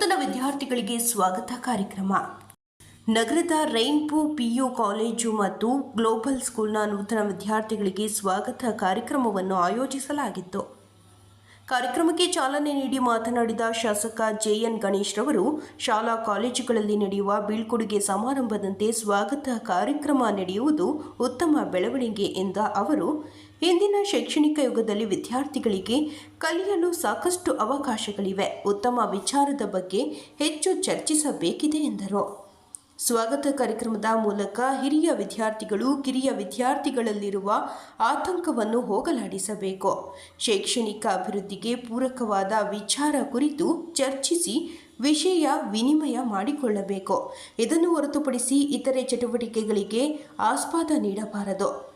ನೂತನ ವಿದ್ಯಾರ್ಥಿಗಳಿಗೆ ಸ್ವಾಗತ ಕಾರ್ಯಕ್ರಮ. ನಗರದ ರೈನ್ಬೋ ಪಿಯು ಕಾಲೇಜು ಮತ್ತು ಗ್ಲೋಬಲ್ ಸ್ಕೂಲ್ನ ನೂತನ ವಿದ್ಯಾರ್ಥಿಗಳಿಗೆ ಸ್ವಾಗತ ಕಾರ್ಯಕ್ರಮವನ್ನು ಆಯೋಜಿಸಲಾಗಿತ್ತು. ಕಾರ್ಯಕ್ರಮಕ್ಕೆ ಚಾಲನೆ ನೀಡಿ ಮಾತನಾಡಿದ ಶಾಸಕ ಜೆಎನ್ ಗಣೇಶ್ ರವರು, ಶಾಲಾ ಕಾಲೇಜುಗಳಲ್ಲಿ ನಡೆಯುವ ಬೀಳ್ಕೊಡುಗೆ ಸಮಾರಂಭದಂತೆ ಸ್ವಾಗತ ಕಾರ್ಯಕ್ರಮ ನಡೆಯುವುದು ಉತ್ತಮ ಬೆಳವಣಿಗೆ ಎಂದ ಅವರು, ಇಂದಿನ ಶೈಕ್ಷಣಿಕ ಯುಗದಲ್ಲಿ ವಿದ್ಯಾರ್ಥಿಗಳಿಗೆ ಕಲಿಯಲು ಸಾಕಷ್ಟು ಅವಕಾಶಗಳಿವೆ. ಉತ್ತಮ ವಿಚಾರದ ಬಗ್ಗೆ ಹೆಚ್ಚು ಚರ್ಚಿಸಬೇಕಿದೆ ಎಂದರು. ಸ್ವಾಗತ ಕಾರ್ಯಕ್ರಮದ ಮೂಲಕ ಹಿರಿಯ ವಿದ್ಯಾರ್ಥಿಗಳು, ಕಿರಿಯ ವಿದ್ಯಾರ್ಥಿಗಳಲ್ಲಿರುವ ಆತಂಕವನ್ನು ಹೋಗಲಾಡಿಸಬೇಕು. ಶೈಕ್ಷಣಿಕ ಅಭಿವೃದ್ಧಿಗೆ ಪೂರಕವಾದ ವಿಚಾರ ಕುರಿತು ಚರ್ಚಿಸಿ ವಿಷಯ ವಿನಿಮಯ ಮಾಡಿಕೊಳ್ಳಬೇಕು. ಇದನ್ನು ಹೊರತುಪಡಿಸಿ ಇತರೆ ಚಟುವಟಿಕೆಗಳಿಗೆ ಆಸ್ಪಾದ ನೀಡಬಾರದು.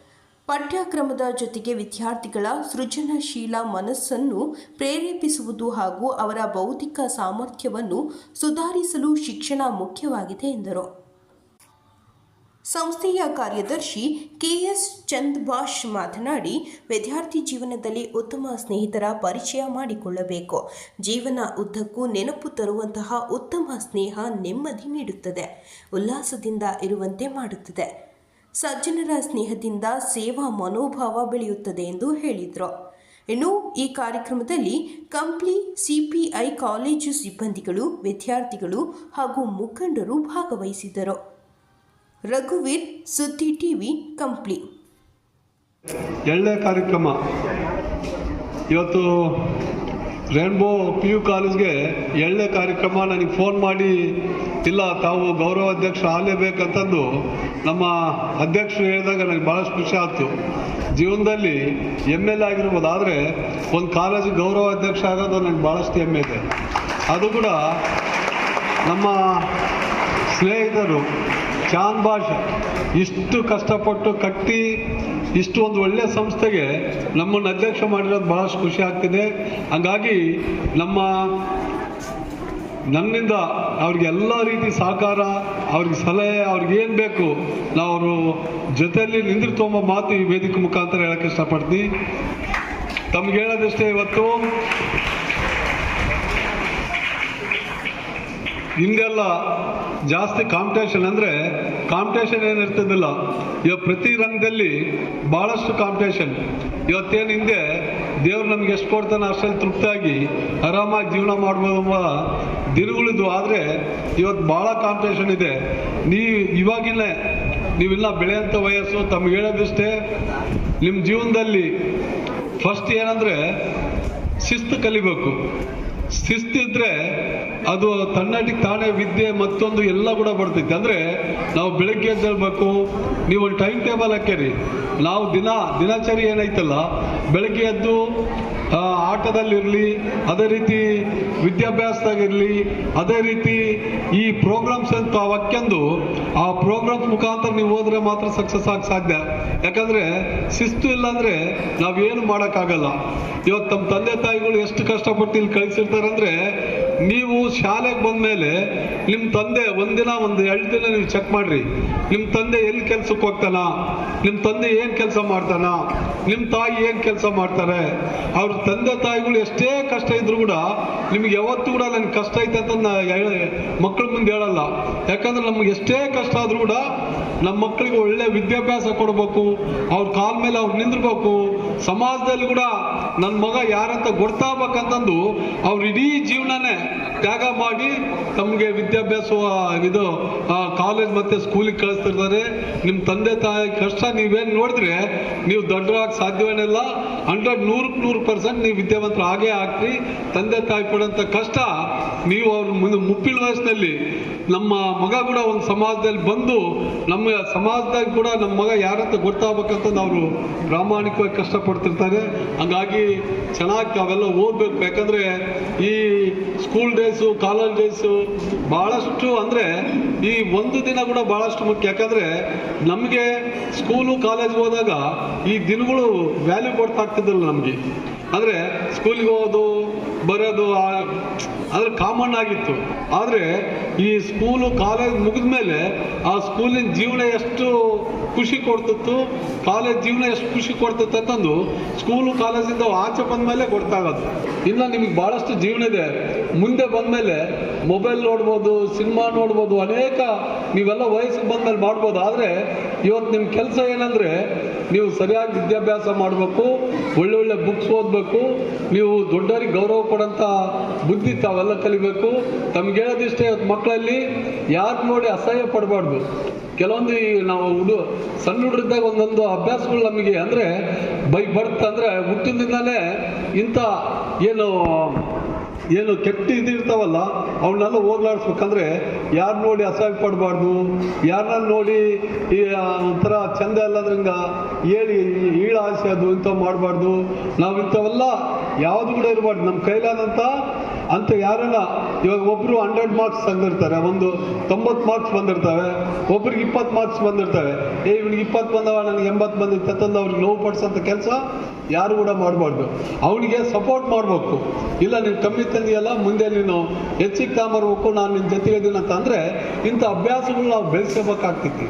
ಪಠ್ಯಕ್ರಮದ ಜೊತೆಗೆ ವಿದ್ಯಾರ್ಥಿಗಳ ಸೃಜನಶೀಲ ಮನಸ್ಸನ್ನು ಪ್ರೇರೇಪಿಸುವುದು ಹಾಗೂ ಅವರ ಬೌದ್ಧಿಕ ಸಾಮರ್ಥ್ಯವನ್ನು ಸುಧಾರಿಸಲು ಶಿಕ್ಷಣ ಮುಖ್ಯವಾಗಿದೆ ಎಂದರು. ಸಂಸ್ಥೆಯ ಕಾರ್ಯದರ್ಶಿ ಕೆಎಸ್ ಚಂದ್ಭಾಷ್ ಮಾತನಾಡಿ, ವಿದ್ಯಾರ್ಥಿ ಜೀವನದಲ್ಲಿ ಉತ್ತಮ ಸ್ನೇಹಿತರ ಪರಿಚಯ ಮಾಡಿಕೊಳ್ಳಬೇಕು. ಜೀವನ ಉದ್ದಕ್ಕೂ ನೆನಪು ತರುವಂತಹ ಉತ್ತಮ ಸ್ನೇಹ ನೆಮ್ಮದಿ ನೀಡುತ್ತದೆ. ಉಲ್ಲಾಸದಿಂದ ಇರುವಂತೆ ಮಾಡುತ್ತದೆ. ಸಜ್ಜನರ ಸ್ನೇಹದಿಂದ ಸೇವಾ ಮನೋಭಾವ ಬೆಳೆಯುತ್ತದೆ ಎಂದು ಹೇಳಿದರು. ಇನ್ನು ಈ ಕಾರ್ಯಕ್ರಮದಲ್ಲಿ ಕಂಪ್ಲಿ, ಸಿಪಿಐ ಕಾಲೇಜು ಸಿಬ್ಬಂದಿಗಳು, ವಿದ್ಯಾರ್ಥಿಗಳು ಹಾಗೂ ಮುಖಂಡರು ಭಾಗವಹಿಸಿದರು ರಘುವೀರ್, ಸುದ್ದಿ ಟಿವಿ, ಕಂಪ್ಲಿ. ಎಳ್ಳೆ ಕಾರ್ಯಕ್ರಮ. ಇವತ್ತು ರೇನ್ಬೋ ಪಿ ಯು ಕಾಲೇಜ್ಗೆ ಎರಡನೇ ಕಾರ್ಯಕ್ರಮ ನನಗೆ ಫೋನ್ ಮಾಡಿ, ಇಲ್ಲ, ತಾವು ಗೌರವ ಅಧ್ಯಕ್ಷ ಆಗಲೇಬೇಕಂತಂದು ನಮ್ಮ ಅಧ್ಯಕ್ಷರು ಹೇಳಿದಾಗ ನನಗೆ ಭಾಳಷ್ಟು ಖುಷಿ ಆಯ್ತು. ಜೀವನದಲ್ಲಿ ಎಂ ಎಲ್ ಆಗಿರ್ಬೋದು ಆದರೆ ಒಂದು ಕಾಲೇಜ್ ಗೌರವ ಅಧ್ಯಕ್ಷ ಆಗೋದು ನನಗೆ ಭಾಳಷ್ಟು ಹೆಮ್ಮೆ ಇದೆ. ಅದು ಕೂಡ ನಮ್ಮ ಸ್ನೇಹಿತರು ಚಾಂದ್ ಭಾಷ್. ಇಷ್ಟು ಕಷ್ಟಪಟ್ಟು ಕಟ್ಟಿ ಇಷ್ಟು ಒಂದು ಒಳ್ಳೆಯ ಸಂಸ್ಥೆಗೆ ನಮ್ಮನ್ನು ಅಧ್ಯಕ್ಷ ಮಾಡಿರೋದು ಬಹಳಷ್ಟು ಖುಷಿ ಆಗ್ತಿದೆ. ಹಂಗಾಗಿ ನಮ್ಮ ನನ್ನಿಂದ ಅವ್ರಿಗೆ ಎಲ್ಲ ರೀತಿ ಸಹಕಾರ, ಅವ್ರಿಗೆ ಸಲಹೆ, ಅವ್ರಿಗೆ ಏನು ಬೇಕು ನಾವು ಅವರು ಜೊತೆಯಲ್ಲಿ ನಿಂದಿರ್ತೊಂಬ ಮಾತು ಈ ವೇದಿಕೆ ಮುಖಾಂತರ ಹೇಳಕ್ಕೆ ಇಷ್ಟಪಡ್ತೀನಿ. ತಮ್ಗೆ ಹೇಳೋದಷ್ಟೇ ಇವತ್ತು. ಹಿಂದೆಲ್ಲ ಜಾಸ್ತಿ ಕಾಂಪಿಟೇಷನ್ ಅಂದರೆ ಕಾಂಪಿಟೇಷನ್ ಏನಿರ್ತದಿಲ್ಲ ಇವಾಗ ಪ್ರತಿ ರಂಗದಲ್ಲಿ ಭಾಳಷ್ಟು ಕಾಂಪಿಟೇಷನ್ ಇವತ್ತೇನು ಹಿಂದೆ ದೇವ್ರು ನಮ್ಗೆ ಎಷ್ಟು ಕೊಡ್ತಾನೆ ಅಷ್ಟರಲ್ಲಿ ತೃಪ್ತಿಯಾಗಿ ಆರಾಮಾಗಿ ಜೀವನ ಮಾಡ್ಬೋದು ಎಂಬ ದಿನಗಳಿದ್ವು ಆದರೆ ಇವತ್ತು ಭಾಳ ಕಾಂಪಿಟೇಷನ್ ಇದೆ. ನೀ ಇವಾಗಿಲ್ಲೇ ನೀವೆಲ್ಲ ಬೆಳೆಯಂಥ ವಯಸ್ಸು, ತಮ್ಗೆ ಹೇಳೋದಿಷ್ಟೇ ನಿಮ್ಮ ಜೀವನದಲ್ಲಿ ಫಸ್ಟ್ ಏನಂದರೆ ಶಿಸ್ತು ಕಲಿಬೇಕು. ಶಿಸ್ತಿದ್ರೆ ಅದು ತನ್ನಟಿಗೆ ತಾನೇ ವಿದ್ಯೆ ಮತ್ತೊಂದು ಎಲ್ಲ ಕೂಡ ಬರ್ತೈತೆ. ಅಂದರೆ ನಾವು ಬೆಳಗ್ಗೆ ಎದ್ದೇಳ್ಬೇಕು ನೀವು ಒಂದು ಟೈಮ್ ಟೇಬಲ್ ಹಾಕ್ಯಾರಿ. ನಾವು ದಿನ, ದಿನಚರಿ ಏನೈತಲ್ಲ ಬೆಳಗ್ಗೆ ಎದ್ದು ಆಟದಲ್ಲಿರಲಿ, ಅದೇ ರೀತಿ ವಿದ್ಯಾಭ್ಯಾಸದಾಗಿರಲಿ, ಅದೇ ರೀತಿ ಈ ಪ್ರೋಗ್ರಾಮ್ಸ್ ಅಂತ ಅವಕ್ಕೆಂದು ಆ ಪ್ರೋಗ್ರಾಮ್ಸ್ ಮುಖಾಂತರ ನೀವು ಹೋದ್ರೆ ಮಾತ್ರ ಸಕ್ಸಸ್ ಆಗಿ ಸಾಧ್ಯ. ಯಾಕಂದ್ರೆ ಶಿಸ್ತು ನಾವು ನಾವೇನು ಮಾಡೋಕ್ಕಾಗಲ್ಲ. ಇವತ್ತು ತಮ್ಮ ತಂದೆ ತಾಯಿಗಳು ಎಷ್ಟು ಕಷ್ಟಪಟ್ಟು ಇಲ್ಲಿ ಕಳಿಸಿರ್ತಾರಂದ್ರೆ ನೀವು ಶಾಲೆಗೆ ಬಂದ್ಮೇಲೆ ನಿಮ್ಮ ತಂದೆ ಒಂದಿನ ಒಂದು ಎರಡು ದಿನ ನೀವು ಚೆಕ್ ಮಾಡ್ರಿ. ನಿಮ್ಮ ತಂದೆ ಎಲ್ಲಿ ಕೆಲ್ಸಕ್ಕೆ ಹೋಗ್ತಾನ? ನಿಮ್ಮ ತಂದೆ ಏನು ಕೆಲಸ ಮಾಡ್ತಾನ? ನಿಮ್ಮ ತಾಯಿ ಏನು ಕೆಲಸ ಮಾಡ್ತಾರೆ? ಅವ್ರ ತಂದೆ ತಾಯಿಗಳು ಎಷ್ಟೇ ಕಷ್ಟ ಇದ್ರು ಕೂಡ ನಿಮ್ಗೆ ಯಾವತ್ತೂ ಕೂಡ ನನ್ಗೆ ಕಷ್ಟ ಐತೆ ಅಂತ ಮಕ್ಕಳ ಮುಂದೆ ಹೇಳಲ್ಲ. ಯಾಕಂದ್ರೆ ನಮ್ಗೆ ಎಷ್ಟೇ ಕಷ್ಟ ಆದರೂ ಕೂಡ ನಮ್ಮ ಮಕ್ಕಳಿಗೆ ಒಳ್ಳೆ ವಿದ್ಯಾಭ್ಯಾಸ ಕೊಡಬೇಕು, ಅವ್ರ ಕಾಲ ಮೇಲೆ ಅವ್ರು ನಿಂದಿರ್ಬೇಕು. ಸಮಾಜದಲ್ಲಿ ಕೂಡ ನನ್ನ ಮಗ ಯಾರಂತ ಗೊತ್ತಾಗಬೇಕಂತಂದು ಅವ್ರ ಇಡೀ ಜೀವನನೇ ತ್ಯಾಗ ಮಾಡಿ ತಮಗೆ ವಿದ್ಯಾಭ್ಯಾಸ ಇದು ಕಾಲೇಜ್ ಮತ್ತೆ ಸ್ಕೂಲಿಗೆ ಕಳಿಸ್ತಿರ್ತಾರೆ. ನಿಮ್ಮ ತಂದೆ ತಾಯಿ ಕಷ್ಟ ನೀವೇನು ನೋಡಿದ್ರೆ, ನೀವು ದೊಡ್ಡರಾಗಿ ಸಾಧ್ಯವೇನಿಲ್ಲ ಹಂಡ್ರೆಡ್ ನೂರಕ್ಕೆ ನೂರು ಪರ್ಸೆಂಟ್ ನೀವು ವಿದ್ಯಾವಂತರು ಆಗೇ ಹಾಕ್ರಿ, ತಂದೆ ತಾಯಿ ಪಡೋಂಥ ಕಷ್ಟ ನೀವು ಅವ್ರ ಮುಂದೆ ಮುಪ್ಪಿನ ವಯಸ್ಸಿನಲ್ಲಿ ನಮ್ಮ ಮಗ ಕೂಡ ಒಂದು ಸಮಾಜದಲ್ಲಿ ಬಂದು, ನಮ್ಮ ಸಮಾಜದಾಗ ಕೂಡ ನಮ್ಮ ಮಗ ಯಾರಂತ ಗೊತ್ತಾಗಬೇಕಂತ ಅವರು ಪ್ರಾಮಾಣಿಕವಾಗಿ ಕಷ್ಟಪಡ್ತಿರ್ತಾರೆ. ಹಂಗಾಗಿ ಚೆನ್ನಾಗಿ ಅವೆಲ್ಲ ಓದಬೇಕು. ಯಾಕಂದರೆ ಈ ಸ್ಕೂಲ್ ಡೇಸು ಕಾಲೇಜ್ ಡೇಸು ಭಾಳಷ್ಟು ಅಂದರೆ ಈ ಒಂದು ದಿನ ಕೂಡ ಭಾಳಷ್ಟು ಮುಖ್ಯ. ಯಾಕಂದ್ರೆ ನಮಗೆ ಸ್ಕೂಲು ಕಾಲೇಜ್ ಹೋದಾಗ ಈ ದಿನಗಳು ವ್ಯಾಲ್ಯೂ ಕೊಡ್ತಾ ಆಗ್ತಿದ್ದಿಲ್ಲ ನಮಗೆ. ಆದರೆ ಸ್ಕೂಲಿಗೆ ಹೋಗೋದು, ಬರೋದು ಅಂದ್ರೆ ಕಾಮನ್ ಆಗಿತ್ತು. ಆದರೆ ಈ ಸ್ಕೂಲು ಕಾಲೇಜ್ ಮುಗಿದ ಮೇಲೆ ಆ ಸ್ಕೂಲಿನ ಜೀವನ ಎಷ್ಟು ಖುಷಿ ಕೊಡ್ತಿತ್ತು ಕಾಲೇಜ್ ಜೀವನ ಎಷ್ಟು ಖುಷಿ ಕೊಡ್ತಿತ್ತು ಅಂತಂದು ಸ್ಕೂಲು ಕಾಲೇಜಿಂದ ಆಚೆ ಬಂದಮೇಲೆ ಗೊತ್ತಾಗೋದು ಇನ್ನು ನಿಮಗೆ ಭಾಳಷ್ಟು ಜೀವನ ಇದೆ. ಮುಂದೆ ಬಂದಮೇಲೆ ಮೊಬೈಲ್ ನೋಡ್ಬೋದು ಸಿನಿಮಾ ನೋಡ್ಬೋದು, ಅನೇಕ ನೀವೆಲ್ಲ ವಯಸ್ಸಿಗೆ ಬಂದಮೇಲೆ ಮಾಡ್ಬೋದು. ಆದರೆ ಇವತ್ತು ನಿಮ್ಮ ಕೆಲಸ ಏನಂದರೆ ನೀವು ಸರಿಯಾಗಿ ವಿದ್ಯಾಭ್ಯಾಸ ಮಾಡಬೇಕು ಒಳ್ಳೊಳ್ಳೆ ಬುಕ್ಸ್ ಓದಬೇಕು, ನೀವು ದೊಡ್ಡವರಿಗೆ ಗೌರವ ಕೊಡೋಂಥ ಬುದ್ಧಿ ತಾವೆಲ್ಲ ಕಲಿಬೇಕು. ತಮ್ಗೆ ಹೇಳೋದಿಷ್ಟೇ ಇವತ್ತು ಮಕ್ಕಳಲ್ಲಿ ಯಾರು ನೋಡಿ ಅಸಹ್ಯ ಪಡಬಾರ್ದು. ಕೆಲವೊಂದು ನಾವು ಹುಡು, ಸಣ್ಣ ಹುಡುಗರಿದ್ದಾಗ ಒಂದೊಂದು ಅಭ್ಯಾಸಗಳು ನಮಗೆ ಅಂದರೆ, ಬೈ ಬರ್ತ್ ಅಂದರೆ ಹುಟ್ಟಿನಿಂದಲೇ ಇಂಥ ಏನು ಏನು ಕೆಟ್ಟ ಇದಿರ್ತಾವಲ್ಲ ಅವನ್ನೆಲ್ಲ ಹೋಗ್ಲಾಡಿಸ್ಬೇಕಂದ್ರೆ ಯಾರು ನೋಡಿ ಅಸಹ್ಯ ಪಡಬಾರ್ದು, ಯಾರನ್ನ ನೋಡಿ ಈ ಒಂಥರ ಚಂದ ಎಲ್ಲದ್ರಿಂದ ಹೇಳಿ ಈಳಾಸೆ ಅದು ಇಂಥವು ಮಾಡಬಾರ್ದು. ನಾವು ಇಂಥವೆಲ್ಲ ಯಾವುದು ಕೂಡ ಇರಬಾರ್ದು. ನಮ್ಮ ಕೈಲಾದಂಥ ಅಂತ ಯಾರನ್ನ ಇವಾಗ ಒಬ್ರು ಹಂಡ್ರೆಡ್ ಮಾರ್ಕ್ಸ್ ತಂದಿರ್ತಾರೆ, ಒಂದು ತೊಂಬತ್ತು ಮಾರ್ಕ್ಸ್ ಬಂದಿರ್ತವೆ, ಒಬ್ರಿಗೆ ಇಪ್ಪತ್ತು ಮಾರ್ಕ್ಸ್ ಬಂದಿರ್ತವೆ. ಏ, ಇವ್ನಿಗೆ ಇಪ್ಪತ್ತು ಬಂದವ, ನನಗೆ ಎಂಬತ್ತು ಬಂದಿತ್ತು ತಂದು ಅವ್ರಿಗೆ ನೋವು ಪಡಿಸೋಂಥ ಕೆಲಸ ಯಾರು ಕೂಡ ಮಾಡಬಾರ್ದು. ಅವನಿಗೆ ಸಪೋರ್ಟ್ ಮಾಡಬೇಕು. ಇಲ್ಲ, ನೀನು ಕಮ್ಮಿ ತಂದಿಯಲ್ಲ, ಮುಂದೆ ನೀನು ಹೆಚ್ಚಿಗೆ ತಾಂಬರ್ಬೇಕು, ನಾನು ನಿನ್ನ ಜೊತೆಗೆ ಇದ್ದೀನಿ ಅಂತ ಅಂದರೆ ಇಂಥ ಅಭ್ಯಾಸಗಳು ನಾವು ಬೆಳೆಸ್ಕೋಬೇಕಾಗ್ತೈತಿ.